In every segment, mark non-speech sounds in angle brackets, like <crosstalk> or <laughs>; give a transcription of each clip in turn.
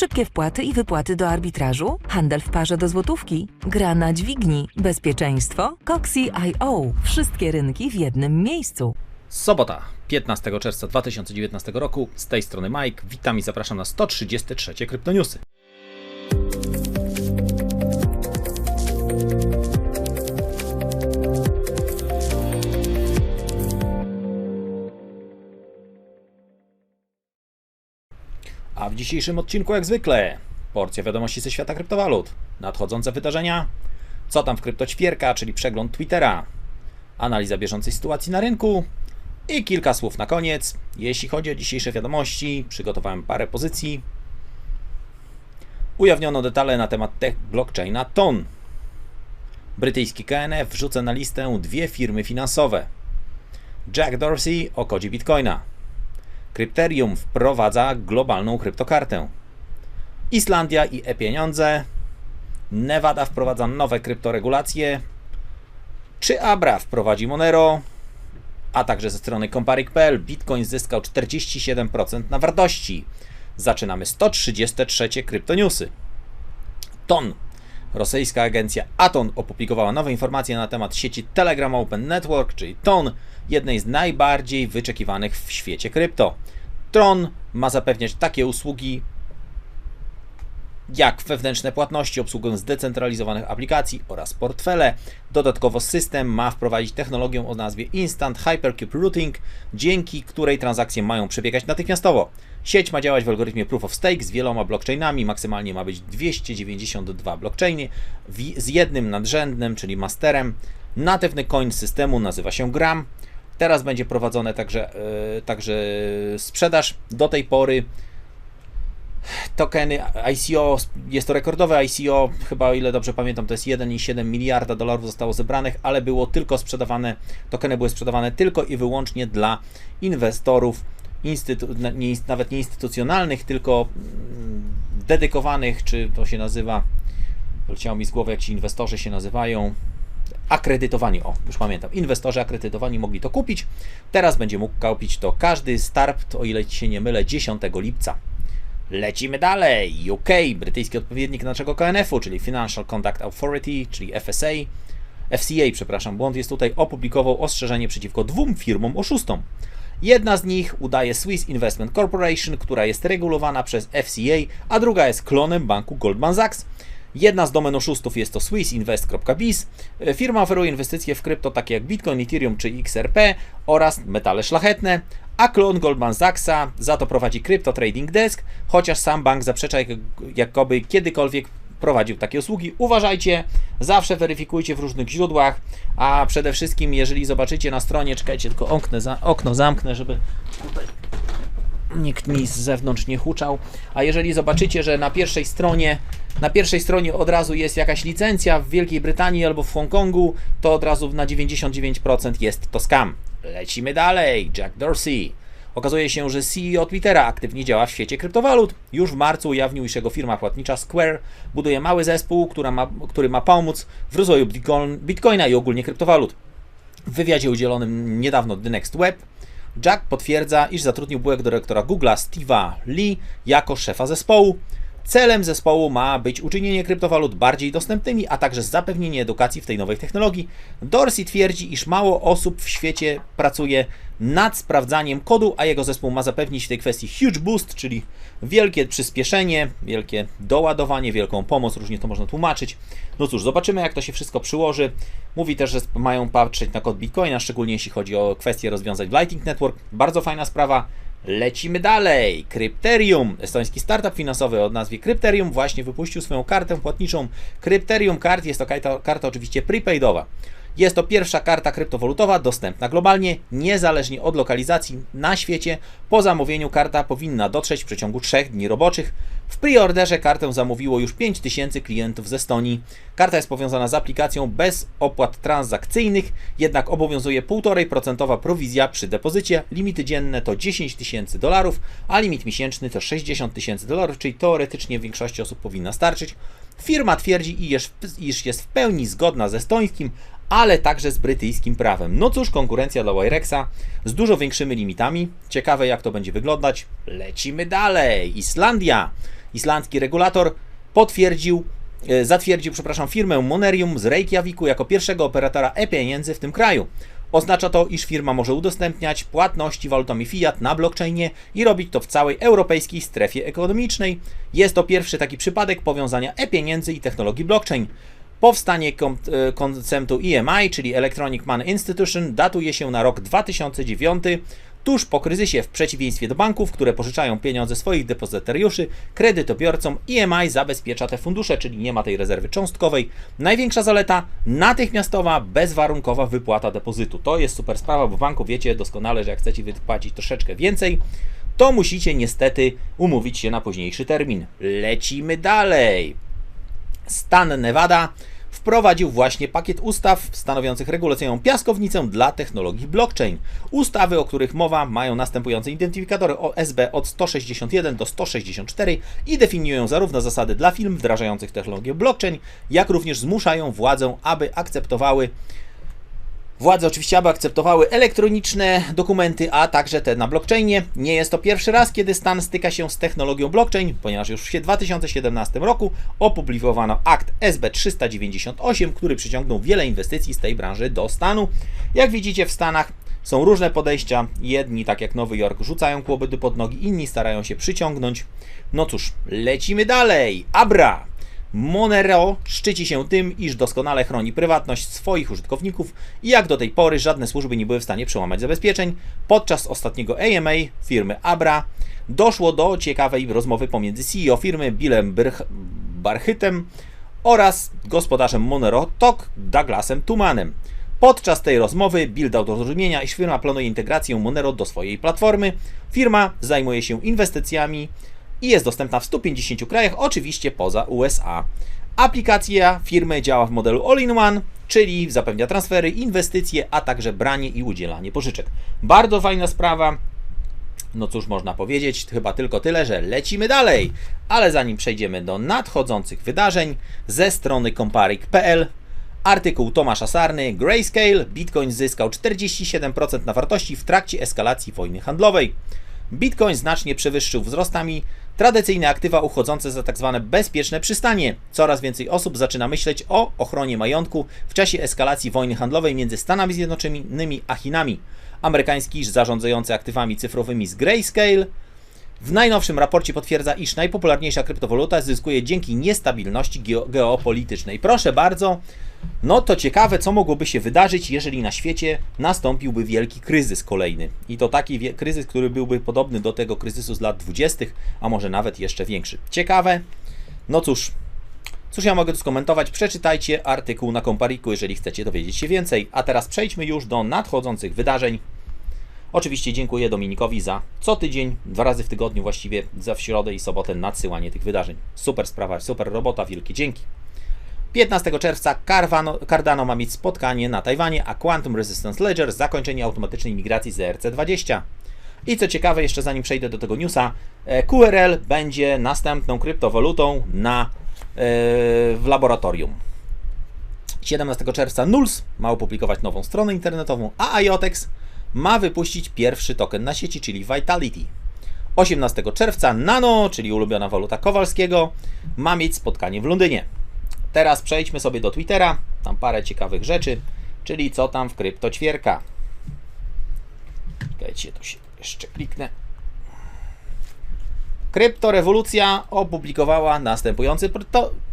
Szybkie wpłaty i wypłaty do arbitrażu? Handel w parze do złotówki? Gra na dźwigni? Bezpieczeństwo? Coxie.io. Wszystkie rynki w jednym miejscu. Sobota, 15 czerwca 2019 roku. Z tej strony Mike. Witam i zapraszam na 133 Kryptoniusy. A w dzisiejszym odcinku, jak zwykle, porcja wiadomości ze świata kryptowalut, nadchodzące wydarzenia, co tam w kryptoćwierka, czyli przegląd Twittera, analiza bieżącej sytuacji na rynku i kilka słów na koniec. Jeśli chodzi o dzisiejsze wiadomości, przygotowałem parę pozycji. Ujawniono detale na temat tech blockchaina TON. Brytyjski KNF wrzuca na listę dwie firmy finansowe. Jack Dorsey o kodzie Bitcoina. Krypterium wprowadza globalną kryptokartę. Islandia i e-pieniądze. Nevada wprowadza nowe kryptoregulacje. Czy Abra wprowadzi Monero? A także ze strony Comparik.pl Bitcoin zyskał 47% na wartości. Zaczynamy 133 kryptoniusy. TON. Rosyjska agencja Aton opublikowała nowe informacje na temat sieci Telegram Open Network, czyli TON, jednej z najbardziej wyczekiwanych w świecie krypto. Tron ma zapewniać takie usługi jak wewnętrzne płatności, obsługę zdecentralizowanych aplikacji oraz portfele. Dodatkowo system ma wprowadzić technologię o nazwie Instant Hypercube Routing, dzięki której transakcje mają przebiegać natychmiastowo. Sieć ma działać w algorytmie Proof of Stake z wieloma blockchainami, maksymalnie ma być 292 blockchainy z jednym nadrzędnym, czyli masterem. Natywny coin systemu nazywa się Gram. Teraz będzie prowadzone także, yy, także sprzedaż. Do tej pory tokeny ICO, jest to rekordowe ICO, chyba o ile dobrze pamiętam, to jest 1,7 miliarda dolarów zostało zebranych, ale było tylko sprzedawane, tokeny były sprzedawane tylko i wyłącznie dla inwestorów, instytu- nie, nawet nie instytucjonalnych, tylko mm, dedykowanych, czy to się nazywa, leciało mi z głowy, jak ci inwestorzy się nazywają, akredytowani, o, już pamiętam, inwestorzy akredytowani mogli to kupić, teraz będzie mógł kupić to każdy start, o ile się nie mylę, 10 lipca. Lecimy dalej. UK, brytyjski odpowiednik naszego KNF-u, czyli Financial Conduct Authority, czyli FSA. FCA, przepraszam, błąd jest tutaj, opublikował ostrzeżenie przeciwko dwóm firmom oszustom. Jedna z nich udaje Swiss Investment Corporation, która jest regulowana przez FCA, a druga jest klonem banku Goldman Sachs. Jedna z domen oszustów jest to swissinvest.biz. Firma oferuje inwestycje w krypto takie jak Bitcoin, Ethereum czy XRP oraz metale szlachetne, a klon Goldman Sachsa za to prowadzi Crypto Trading Desk, chociaż sam bank zaprzecza, jakoby kiedykolwiek prowadził takie usługi. Uważajcie, zawsze weryfikujcie w różnych źródłach, a przede wszystkim, jeżeli zobaczycie na stronie, czekajcie, tylko za, okno zamknę, żeby tutaj nikt mi z zewnątrz nie huczał. A jeżeli zobaczycie, że na pierwszej stronie na pierwszej stronie od razu jest jakaś licencja w Wielkiej Brytanii albo w Hongkongu, to od razu na 99% jest to scam. Lecimy dalej. Jack Dorsey. Okazuje się, że CEO Twittera aktywnie działa w świecie kryptowalut. Już w marcu ujawnił, iż jego firma płatnicza Square buduje mały zespół, ma, który ma pomóc w rozwoju Bitcoina i ogólnie kryptowalut. W wywiadzie udzielonym niedawno The Next Web Jack potwierdza, iż zatrudnił byłego dyrektora Google'a Steve'a Lee jako szefa zespołu. Celem zespołu ma być uczynienie kryptowalut bardziej dostępnymi, a także zapewnienie edukacji w tej nowej technologii. Dorsey twierdzi, iż mało osób w świecie pracuje nad sprawdzaniem kodu, a jego zespół ma zapewnić w tej kwestii huge boost, czyli wielkie przyspieszenie, wielkie doładowanie, wielką pomoc, różnie to można tłumaczyć. No cóż, zobaczymy jak to się wszystko przyłoży. Mówi też, że mają patrzeć na kod Bitcoina, szczególnie jeśli chodzi o kwestie rozwiązań Lightning Network. Bardzo fajna sprawa. Lecimy dalej. Krypterium, estoński startup finansowy o nazwie Krypterium, właśnie wypuścił swoją kartę płatniczą. Krypterium Card jest to karta, karta oczywiście prepaidowa. Jest to pierwsza karta kryptowalutowa dostępna globalnie, niezależnie od lokalizacji na świecie. Po zamówieniu karta powinna dotrzeć w przeciągu 3 dni roboczych. W preorderze kartę zamówiło już 5000 klientów z Estonii. Karta jest powiązana z aplikacją bez opłat transakcyjnych, jednak obowiązuje 1,5% prowizja przy depozycie. Limity dzienne to 10 tysięcy dolarów, a limit miesięczny to 60 tysięcy dolarów, czyli teoretycznie większości osób powinna starczyć. Firma twierdzi, iż jest w pełni zgodna z estońskim, ale także z brytyjskim prawem. No cóż, konkurencja dla Wirexa z dużo większymi limitami. Ciekawe jak to będzie wyglądać. Lecimy dalej. Islandia. Islandzki regulator potwierdził, e, zatwierdził, przepraszam, firmę Monerium z Reykjaviku jako pierwszego operatora e-pieniędzy w tym kraju. Oznacza to, iż firma może udostępniać płatności walutami fiat na blockchainie i robić to w całej europejskiej strefie ekonomicznej. Jest to pierwszy taki przypadek powiązania e-pieniędzy i technologii blockchain. Powstanie e, konceptu EMI, czyli Electronic Money Institution, datuje się na rok 2009, tuż po kryzysie, w przeciwieństwie do banków, które pożyczają pieniądze swoich depozytariuszy, kredytobiorcom EMI zabezpiecza te fundusze, czyli nie ma tej rezerwy cząstkowej. Największa zaleta natychmiastowa, bezwarunkowa wypłata depozytu. To jest super sprawa, bo w banku wiecie doskonale, że jak chcecie wypłacić troszeczkę więcej, to musicie niestety umówić się na późniejszy termin. Lecimy dalej. Stan Nevada wprowadził właśnie pakiet ustaw stanowiących regulacyjną piaskownicę dla technologii blockchain. Ustawy, o których mowa, mają następujące identyfikatory OSB od 161 do 164 i definiują zarówno zasady dla firm wdrażających technologię blockchain, jak również zmuszają władzę, aby akceptowały Władze oczywiście aby akceptowały elektroniczne dokumenty, a także te na blockchainie. Nie jest to pierwszy raz, kiedy stan styka się z technologią blockchain, ponieważ już w 2017 roku opublikowano akt SB 398, który przyciągnął wiele inwestycji z tej branży do stanu. Jak widzicie w Stanach są różne podejścia. Jedni, tak jak Nowy Jork, rzucają kłopoty pod nogi, inni starają się przyciągnąć. No cóż, lecimy dalej. Abra! Monero szczyci się tym, iż doskonale chroni prywatność swoich użytkowników i jak do tej pory żadne służby nie były w stanie przełamać zabezpieczeń. Podczas ostatniego AMA firmy Abra doszło do ciekawej rozmowy pomiędzy CEO firmy Billem Barchytem oraz gospodarzem Monero Tok Douglasem Tumanem. Podczas tej rozmowy Bill dał do zrozumienia, iż firma planuje integrację Monero do swojej platformy. Firma zajmuje się inwestycjami i jest dostępna w 150 krajach, oczywiście poza USA. Aplikacja firmy działa w modelu all-in-one, czyli zapewnia transfery, inwestycje, a także branie i udzielanie pożyczek. Bardzo fajna sprawa. No cóż można powiedzieć, chyba tylko tyle, że lecimy dalej. Ale zanim przejdziemy do nadchodzących wydarzeń, ze strony comparik.pl Artykuł Tomasza Sarny, Grayscale, Bitcoin zyskał 47% na wartości w trakcie eskalacji wojny handlowej. Bitcoin znacznie przewyższył wzrostami tradycyjne aktywa uchodzące za tzw. bezpieczne przystanie. Coraz więcej osób zaczyna myśleć o ochronie majątku w czasie eskalacji wojny handlowej między Stanami Zjednoczonymi a Chinami. Amerykański zarządzający aktywami cyfrowymi z Grayscale w najnowszym raporcie potwierdza, iż najpopularniejsza kryptowaluta zyskuje dzięki niestabilności geo- geopolitycznej. Proszę bardzo, no to ciekawe, co mogłoby się wydarzyć, jeżeli na świecie nastąpiłby wielki kryzys kolejny. I to taki kryzys, który byłby podobny do tego kryzysu z lat 20., a może nawet jeszcze większy. Ciekawe. No cóż, cóż ja mogę tu skomentować? Przeczytajcie artykuł na Kompariku, jeżeli chcecie dowiedzieć się więcej. A teraz przejdźmy już do nadchodzących wydarzeń. Oczywiście dziękuję Dominikowi za co tydzień, dwa razy w tygodniu właściwie, za w środę i sobotę nadsyłanie tych wydarzeń. Super sprawa, super robota, wielkie dzięki. 15 czerwca Carvano, Cardano ma mieć spotkanie na Tajwanie, a Quantum Resistance Ledger zakończenie automatycznej migracji z ERC20. I co ciekawe, jeszcze zanim przejdę do tego newsa, e, QRL będzie następną kryptowalutą na, e, w laboratorium. 17 czerwca Nuls ma opublikować nową stronę internetową, a IOTEX ma wypuścić pierwszy token na sieci, czyli Vitality. 18 czerwca Nano, czyli ulubiona waluta Kowalskiego, ma mieć spotkanie w Londynie. Teraz przejdźmy sobie do Twittera, tam parę ciekawych rzeczy, czyli co tam w krypto ćwierka. Czekajcie, to się jeszcze kliknę. Kryptorewolucja opublikowała następujący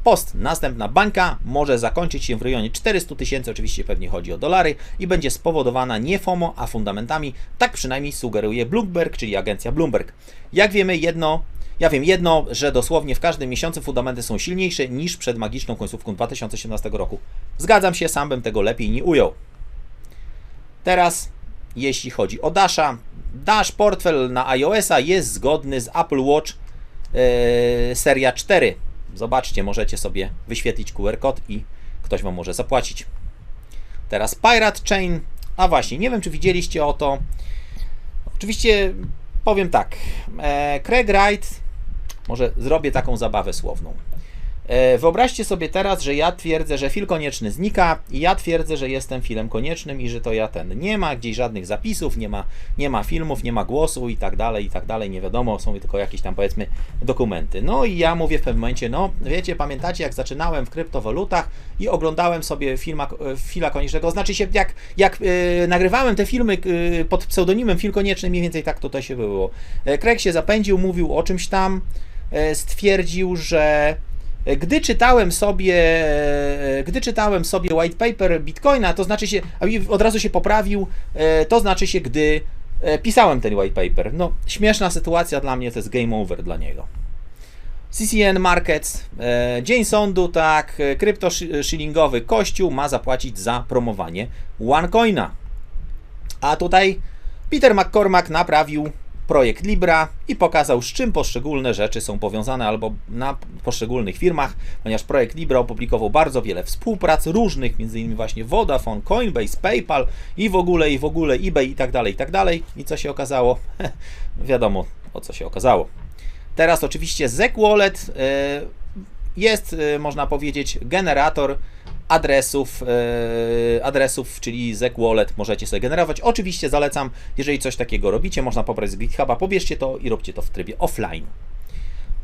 post. Następna bańka może zakończyć się w rejonie 400 tysięcy, oczywiście pewnie chodzi o dolary, i będzie spowodowana nie FOMO, a fundamentami. Tak przynajmniej sugeruje Bloomberg, czyli agencja Bloomberg. Jak wiemy, jedno ja wiem jedno, że dosłownie w każdym miesiącu fundamenty są silniejsze niż przed magiczną końcówką 2018 roku. Zgadzam się, sam bym tego lepiej nie ujął. Teraz, jeśli chodzi o Dasha, Dash portfel na iOS-a jest zgodny z Apple Watch yy, seria 4. Zobaczcie, możecie sobie wyświetlić QR kod i ktoś Wam może zapłacić. Teraz Pirate Chain. A właśnie, nie wiem czy widzieliście o to. Oczywiście powiem tak. E, Craig Wright, może zrobię taką zabawę słowną. E, Wyobraźcie sobie teraz, że ja twierdzę, że fil konieczny znika i ja twierdzę, że jestem filem koniecznym i że to ja ten. Nie ma gdzieś żadnych zapisów, nie ma, nie ma filmów, nie ma głosu i tak dalej, i tak dalej, nie wiadomo, są tylko jakieś tam powiedzmy dokumenty. No i ja mówię w pewnym momencie, no wiecie, pamiętacie jak zaczynałem w kryptowalutach i oglądałem sobie filma, e, fila koniecznego, znaczy się jak, jak e, nagrywałem te filmy e, pod pseudonimem fil konieczny, mniej więcej tak tutaj się było. Craig się zapędził, mówił o czymś tam, stwierdził, że gdy czytałem sobie, gdy czytałem sobie white paper Bitcoina, to znaczy się, od razu się poprawił, e, to znaczy się, gdy e, pisałem ten white paper. No, śmieszna sytuacja dla mnie, to jest game over dla niego. CCN Markets, e, dzień sądu, tak, krypto-shillingowy kościół ma zapłacić za promowanie OneCoina. A tutaj Peter McCormack naprawił projekt Libra i pokazał, z czym poszczególne rzeczy są powiązane albo na poszczególnych firmach, ponieważ projekt Libra opublikował bardzo wiele współprac różnych, m.in. właśnie Vodafone, Coinbase, PayPal i w ogóle, i w ogóle eBay i tak dalej, i tak dalej. I co się okazało? <laughs> Wiadomo, o co się okazało. Teraz oczywiście ZEC Wallet e, jest, e, można powiedzieć, generator adresów, e, adresów, czyli ZEC Wallet możecie sobie generować. Oczywiście zalecam, jeżeli coś takiego robicie, można pobrać z GitHuba, pobierzcie to i róbcie to w trybie offline.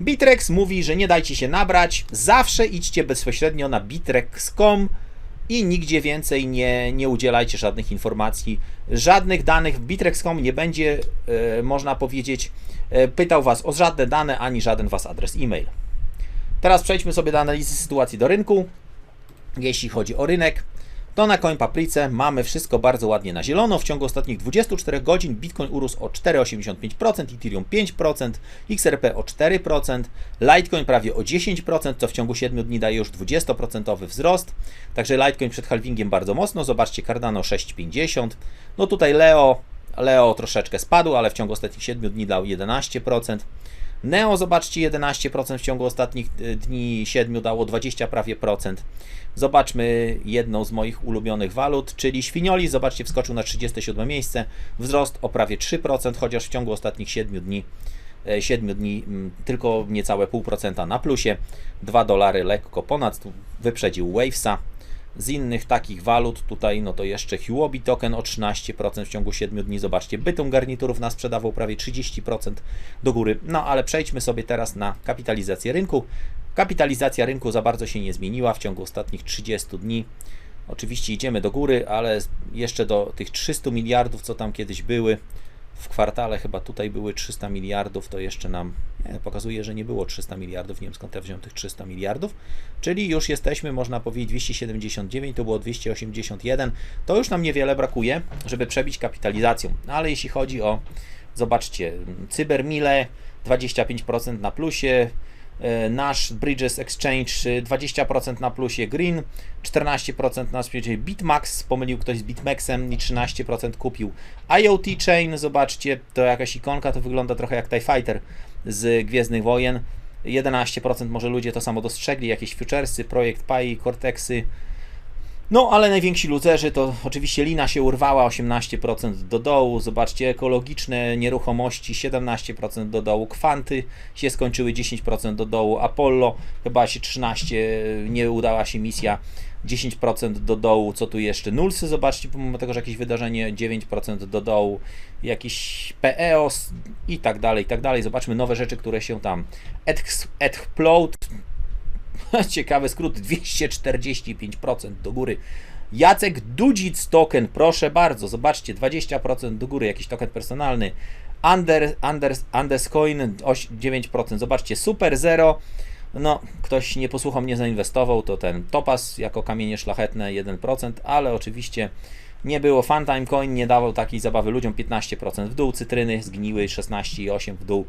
Bitrex mówi, że nie dajcie się nabrać, zawsze idźcie bezpośrednio na bitrex.com i nigdzie więcej nie, nie udzielajcie żadnych informacji, żadnych danych. Bitrex.com nie będzie, e, można powiedzieć, e, pytał Was o żadne dane, ani żaden Was adres e-mail. Teraz przejdźmy sobie do analizy sytuacji do rynku. Jeśli chodzi o rynek, to na CoinPaprice mamy wszystko bardzo ładnie na zielono. W ciągu ostatnich 24 godzin Bitcoin urósł o 4,85%, Ethereum 5%, XRP o 4%, Litecoin prawie o 10%, co w ciągu 7 dni daje już 20% wzrost. Także Litecoin przed halvingiem bardzo mocno. Zobaczcie Cardano 6,50. No tutaj Leo, Leo troszeczkę spadł, ale w ciągu ostatnich 7 dni dał 11%. Neo, zobaczcie, 11% w ciągu ostatnich y, dni, 7 dało 20 prawie procent. Zobaczmy jedną z moich ulubionych walut, czyli Świnioli, zobaczcie, wskoczył na 37 miejsce, wzrost o prawie 3%, chociaż w ciągu ostatnich 7 dni 7 dni mm, tylko niecałe 0,5% na plusie, 2 dolary lekko ponad, wyprzedził Wavesa. Z innych takich walut, tutaj no to jeszcze Huobi token o 13% w ciągu 7 dni. Zobaczcie, Bytum garniturów nas sprzedawał prawie 30% do góry. No ale przejdźmy sobie teraz na kapitalizację rynku. Kapitalizacja rynku za bardzo się nie zmieniła w ciągu ostatnich 30 dni. Oczywiście idziemy do góry, ale jeszcze do tych 300 miliardów, co tam kiedyś były, w kwartale chyba tutaj były 300 miliardów, to jeszcze nam pokazuje, że nie było 300 miliardów, nie wiem skąd ja wziąłem tych 300 miliardów, czyli już jesteśmy, można powiedzieć, 279, to było 281, to już nam niewiele brakuje, żeby przebić kapitalizacją, no, ale jeśli chodzi o, zobaczcie, Cybermile 25% na plusie, nasz Bridges Exchange 20% na plusie Green, 14% na plusie Bitmax, pomylił ktoś z Bitmaxem i 13% kupił IoT Chain, zobaczcie, to jakaś ikonka, to wygląda trochę jak TIE Fighter z Gwiezdnych Wojen, 11% może ludzie to samo dostrzegli, jakieś futuresy, projekt Pi, Cortexy, no, ale najwięksi luzerzy to oczywiście lina się urwała 18% do dołu. Zobaczcie, ekologiczne nieruchomości 17% do dołu. Kwanty się skończyły 10% do dołu. Apollo chyba się 13, nie udała się misja 10% do dołu. Co tu jeszcze? Nulsy, zobaczcie, pomimo tego, że jakieś wydarzenie 9% do dołu. Jakiś PEOS i tak dalej, i tak dalej. Zobaczmy nowe rzeczy, które się tam. Explode Ciekawy skrót, 245% do góry. Jacek Dudzic token, proszę bardzo, zobaczcie, 20% do góry, jakiś token personalny. Under, under, Andescoin 9%, zobaczcie, Super Zero, no ktoś nie posłuchał mnie, zainwestował, to ten Topaz jako kamienie szlachetne 1%, ale oczywiście nie było. Funtime Coin nie dawał takiej zabawy ludziom, 15% w dół, cytryny zgniły 16,8% w dół,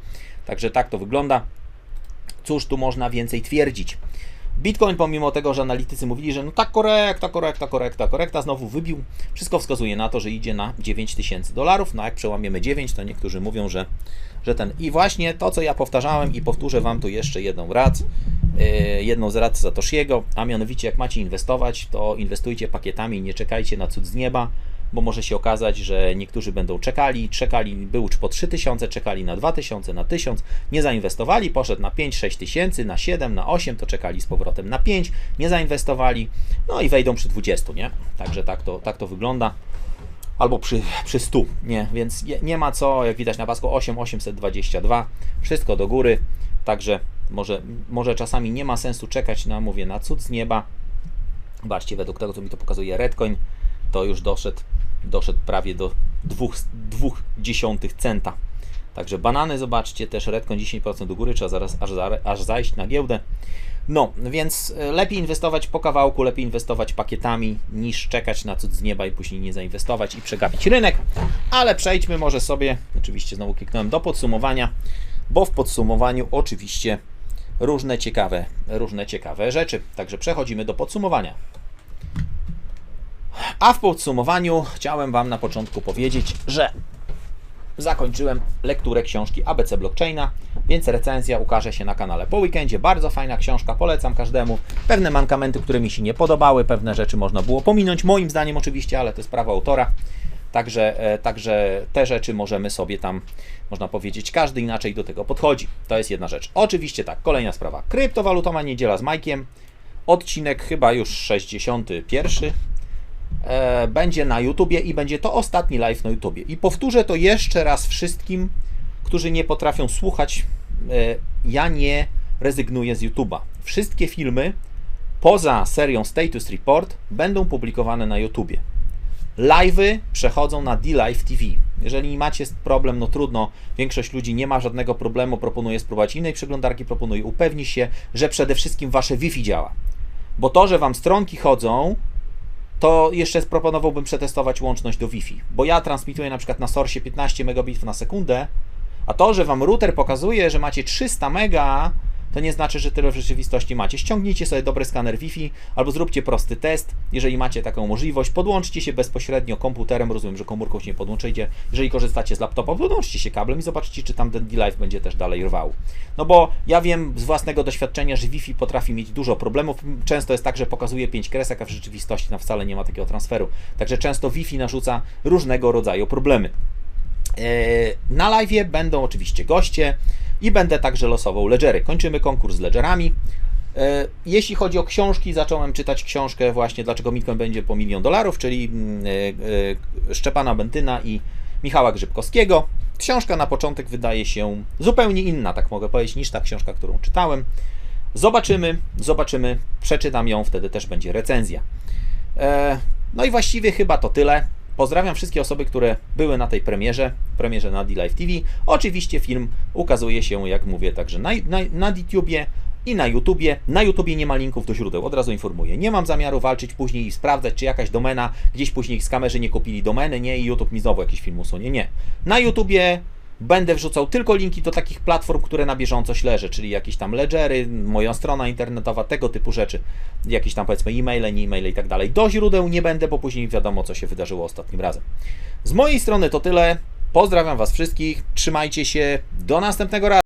także tak to wygląda. Cóż tu można więcej twierdzić? Bitcoin, pomimo tego, że analitycy mówili, że no tak, korekta, korekta, korekta, korekta, znowu wybił. Wszystko wskazuje na to, że idzie na 9000 dolarów. No jak przełamiemy 9, to niektórzy mówią, że, że ten. I właśnie to, co ja powtarzałem i powtórzę Wam tu jeszcze jedną rad, yy, jedną z rad Satoshiego, a mianowicie jak macie inwestować, to inwestujcie pakietami, nie czekajcie na cud z nieba. Bo może się okazać, że niektórzy będą czekali, czekali, był po 3000, czekali na 2000, na 1000, nie zainwestowali, poszedł na 5-6 tysięcy, na 7, na 8, to czekali z powrotem na 5, nie zainwestowali, no i wejdą przy 20, nie? Także tak to, tak to wygląda. Albo przy, przy 100, nie? Więc nie, ma co, jak widać na pasku 8, 822, wszystko do góry, także może, może czasami nie ma sensu czekać na, mówię, na cud z nieba. Zobaczcie, według tego, co mi to pokazuje Redcoin, to już doszedł, doszedł prawie do 2,2 centa. Także banany, zobaczcie, też Redcoin 10% do góry, trzeba zaraz aż, aż zajść na giełdę. No, więc e, lepiej inwestować po kawałku, lepiej inwestować pakietami, niż czekać na cud z nieba i później nie zainwestować i przegapić rynek. Ale przejdźmy może sobie, oczywiście znowu kliknąłem do podsumowania, bo w podsumowaniu oczywiście różne ciekawe, różne ciekawe rzeczy. Także przechodzimy do podsumowania. A w podsumowaniu chciałem Wam na początku powiedzieć, że zakończyłem lekturę książki ABC Blockchaina, więc recenzja ukaże się na kanale po weekendzie. Bardzo fajna książka, polecam każdemu. Pewne mankamenty, które mi się nie podobały, pewne rzeczy można było pominąć, moim zdaniem oczywiście, ale to jest prawo autora. Także, e, także te rzeczy możemy sobie tam, można powiedzieć, każdy inaczej do tego podchodzi. To jest jedna rzecz. Oczywiście tak, kolejna sprawa. Kryptowalutowa niedziela z Majkiem. Odcinek chyba już 61 e, będzie na YouTubie i będzie to ostatni live na YouTubie. I powtórzę to jeszcze raz wszystkim, którzy nie potrafią słuchać. E, ja nie rezygnuję z YouTuba. Wszystkie filmy poza serią Status Report będą publikowane na YouTubie. Live'y przechodzą na D-Live TV. Jeżeli macie problem, no trudno, większość ludzi nie ma żadnego problemu, proponuje spróbować innej przeglądarki, proponuje upewnić się, że przede wszystkim wasze Wi-Fi działa. Bo to, że wam stronki chodzą, to jeszcze proponowałbym przetestować łączność do Wi-Fi, bo ja transmituję na przykład na source 15 megabitów na sekundę, a to, że wam router pokazuje, że macie 300 mega, to nie znaczy, że tyle w rzeczywistości macie. Ściągnijcie sobie dobry skaner Wi-Fi albo zróbcie prosty test, jeżeli macie taką możliwość. Podłączcie się bezpośrednio komputerem, rozumiem, że komórką się nie podłączycie. Jeżeli korzystacie z laptopa, podłączcie się kablem i zobaczcie, czy tam ten D-Live będzie też dalej rwał. No bo ja wiem z własnego doświadczenia, że Wi-Fi potrafi mieć dużo problemów. Często jest tak, że pokazuje 5 kresek, a w rzeczywistości tam wcale nie ma takiego transferu. Także często Wi-Fi narzuca różnego rodzaju problemy. Eee, Na live będą oczywiście goście i będę także losował ledgery. Kończymy konkurs z ledgerami. Eee, Jeśli chodzi o książki, zacząłem czytać książkę właśnie Dlaczego Bitcoin będzie po milion dolarów, czyli mm, e, e, Szczepana Bentyna i Michała Grzybkowskiego. Książka na początek wydaje się zupełnie inna, tak mogę powiedzieć, niż ta książka, którą czytałem. Zobaczymy, zobaczymy, przeczytam ją, wtedy też będzie recenzja. E, No i właściwie chyba to tyle. Pozdrawiam wszystkie osoby, które były na tej premierze, premierze na D-Live TV. Oczywiście film ukazuje się, jak mówię, także na, na, na YouTubie i na YouTubie. Na YouTubie nie ma linków do źródeł, od razu informuję. Nie mam zamiaru walczyć później i sprawdzać, czy jakaś domena, gdzieś później skamerzy nie kupili domeny, nie, i YouTube mi znowu jakiś film usunie, nie. Na YouTubie będę wrzucał tylko linki do takich platform, które na bieżąco śledzę, czyli jakieś tam ledgery, moja strona internetowa, tego typu rzeczy, jakieś tam powiedzmy e-maile, nie e-maile i tak dalej. Do źródeł nie będę, bo później wiadomo, co się wydarzyło ostatnim razem. Z mojej strony to tyle. Pozdrawiam Was wszystkich, trzymajcie się, do następnego razu.